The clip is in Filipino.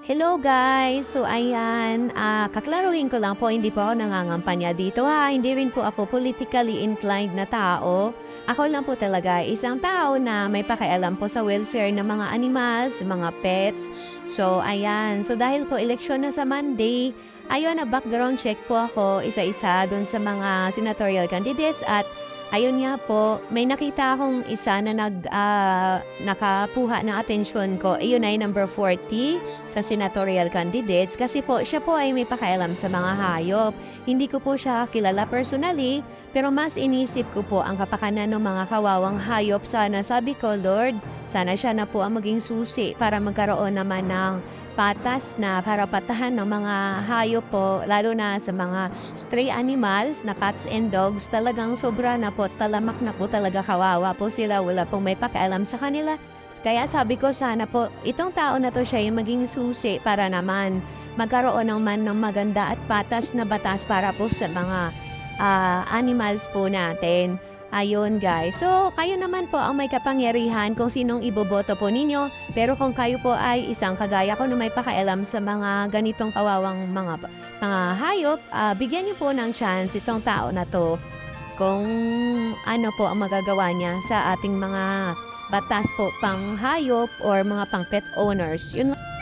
Hello guys! So ayan, ah, kaklaruhin ko lang po, hindi po ako nangangampanya dito ha. Hindi rin po ako politically inclined na tao. Ako lang po talaga isang tao na may pakialam po sa welfare ng mga animals, mga pets. So ayan, so dahil po eleksyon na sa Monday, ayun na background check po ako isa-isa dun sa mga senatorial candidates at Ayun nga po, may nakita akong isa na nag, ah, nakapuha ng atensyon ko. Ayun ay number 40 sa senatorial candidates kasi po siya po ay may pakialam sa mga hayop. Hindi ko po siya kilala personally, pero mas inisip ko po ang kapakanan ng mga kawawang hayop. Sana sabi ko, Lord, sana siya na po ang maging susi para magkaroon naman ng patas na karapatahan ng mga hayop po, lalo na sa mga stray animals na cats and dogs. Talagang sobra na po, talamak na po talaga kawawa po sila. Wala pong may pakialam sa kanila. Kaya sabi ko sana po, itong tao na to siya yung maging susi para naman magkaroon naman ng maganda at patas na batas para po sa mga ah, animals po natin. Ayun guys. So, kayo naman po ang may kapangyarihan kung sinong iboboto po ninyo. Pero kung kayo po ay isang kagaya ko na may pakialam sa mga ganitong kawawang mga, mga hayop, ah, bigyan niyo po ng chance itong tao na to kung ano po ang magagawa niya sa ating mga batas po pang hayop or mga pang pet owners. Yun lang.